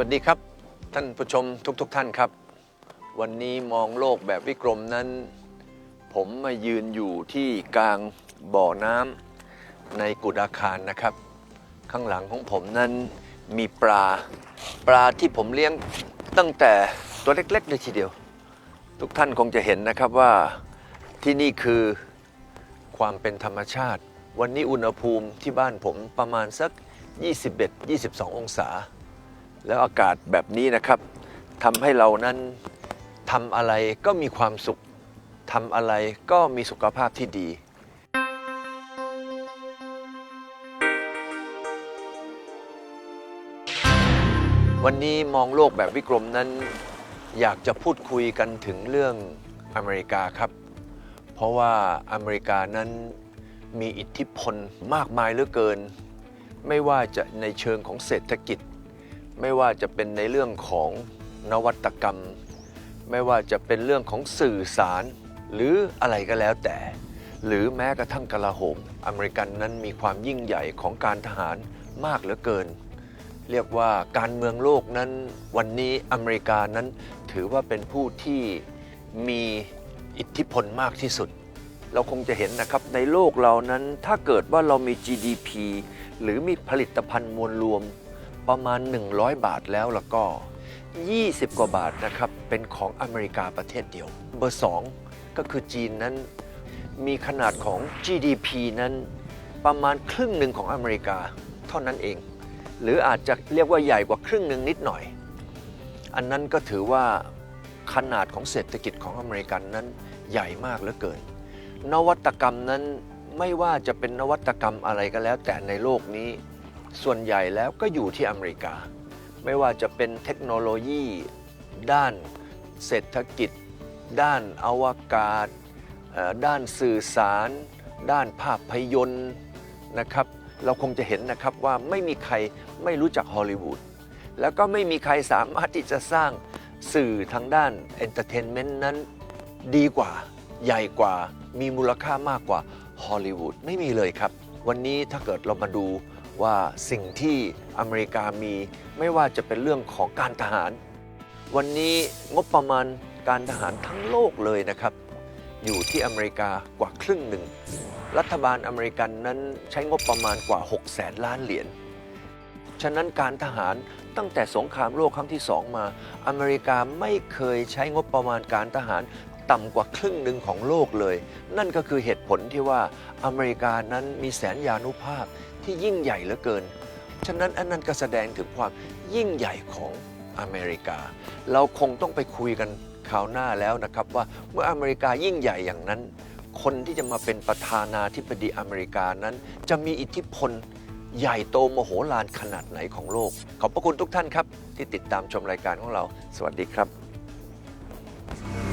วัสดีครับ ท่านผู้ชมทุกๆทท่านครับ วันนี้มองโลกแบบวิกรมนั้น ผมมายืนอยู่ที่กลางบ่อน้ำในกุฎอาคารนะครับ ข้างหลังของผมนั้นมีปลาปลาที่ผมเลี้ยงตั้งแต่ตัวเล็กๆเลยทีเดียว ทุกท่านคงจะเห็นนะครับว่าที่นี่คือความเป็นธรรมชาติ วันนี้อุณหภูมิที่บ้านผมประมาณสัก 21-22 องศา แล้วอากาศแบบนี้นะครับทำให้เรานั้นทำอะไรก็มีความสุขทำอะไรก็มีสุขภาพที่ดีวันนี้มองโลกแบบวิกรมนั้น อยากจะพูดคุยกันถึงเรื่องอเมริกาครับ เพราะว่าอเมริกานั้นมีอิทธิพลมากมายเหลือเกิน ไม่ว่าจะในเชิงของเศรษฐกิจ ไม่ว่าจะเป็นในเรื่องของนวัตกรรม ไม่ว่าจะเป็นเรื่องของสื่อสาร หรืออะไรก็แล้วแต่ หรือแม้กระทั่งกลาโหม อเมริกันนั้นมีความยิ่งใหญ่ของการทหารมากเหลือเกิน เรียกว่าการเมืองโลกนั้นวันนี้อเมริกานั้นถือว่าเป็นผู้ที่มีอิทธิพลมากที่สุด เราคงจะเห็นนะครับในโลกเรานั้นถ้าเกิดว่าเรามี GDP หรือมีผลิตภัณฑ์มวลรวม ประมาณ 100 บาทแล้วแล้วก็ 20 กว่าบาทนะครับ เป็นของอเมริกาประเทศเดียว เบอร์ 2 ก็คือจีนนั้น มีขนาดของ GDP นั้นประมาณครึ่งหนึ่งของอเมริกาเท่านั้นเอง หรืออาจจะเรียกว่าใหญ่กว่าครึ่งหนึ่งนิดหน่อย อันนั้นก็ถือว่าขนาดของเศรษฐกิจของอเมริกันนั้นใหญ่มากเหลือเกิน นวัตกรรมนั้นไม่ว่าจะเป็นนวัตกรรมอะไรก็แล้วแต่ในโลกนี้ ส่วนใหญ่แล้วก็อยู่ที่อเมริกา ไม่ว่าจะเป็นเทคโนโลยี ด้านเศรษฐกิจ ด้านอวกาศ ด้านสื่อสาร ด้านภาพยนตร์นะครับเราคงจะเห็นนะครับว่าไม่มีใครไม่รู้จักฮอลลีวูดแล้วก็ไม่มีใครสามารถที่จะสร้างสื่อทางด้านเอนเตอร์เทนเมนต์นั้นดีกว่าใหญ่กว่ามีมูลค่ามากกว่าฮอลลีวูดไม่มีเลยครับ วันนี้ถ้าเกิดเรามาดู ว่าสิ่งที่อเมริกามีไม่ว่าจะเป็นเรื่องของการทหาร วันนี้งบประมาณการทหารทั้งโลกเลยนะครับ อยู่ที่อเมริกากว่าครึ่งหนึ่ง รัฐบาลอเมริกันนั้นใช้งบประมาณกว่า6แสนล้านเหรียญฉะนั้นการทหารตั้งแต่สงครามโลกครั้งที่สองมา อเมริกาไม่เคยใช้งบประมาณการทหาร ต่ำกว่าครึ่งหนึ่งของโลกเลย นั่นก็คือเหตุผลที่ว่าอเมริกานั้นมีแสนยานุภาพที่ยิ่งใหญ่เหลือเกิน ฉะนั้นอันนั้นก็แสดงถึงความยิ่งใหญ่ของอเมริกา เราคงต้องไปคุยกันคราวหน้าแล้วนะครับว่าเมื่ออเมริกายิ่งใหญ่อย่างนั้น คนที่จะมาเป็นประธานาธิบดีอเมริกานั้น จะมีอิทธิพลใหญ่โตมโหฬารขนาดไหนของโลก ขอบพระคุณทุกท่านครับ ที่ติดตามชมรายการของเรา สวัสดีครับ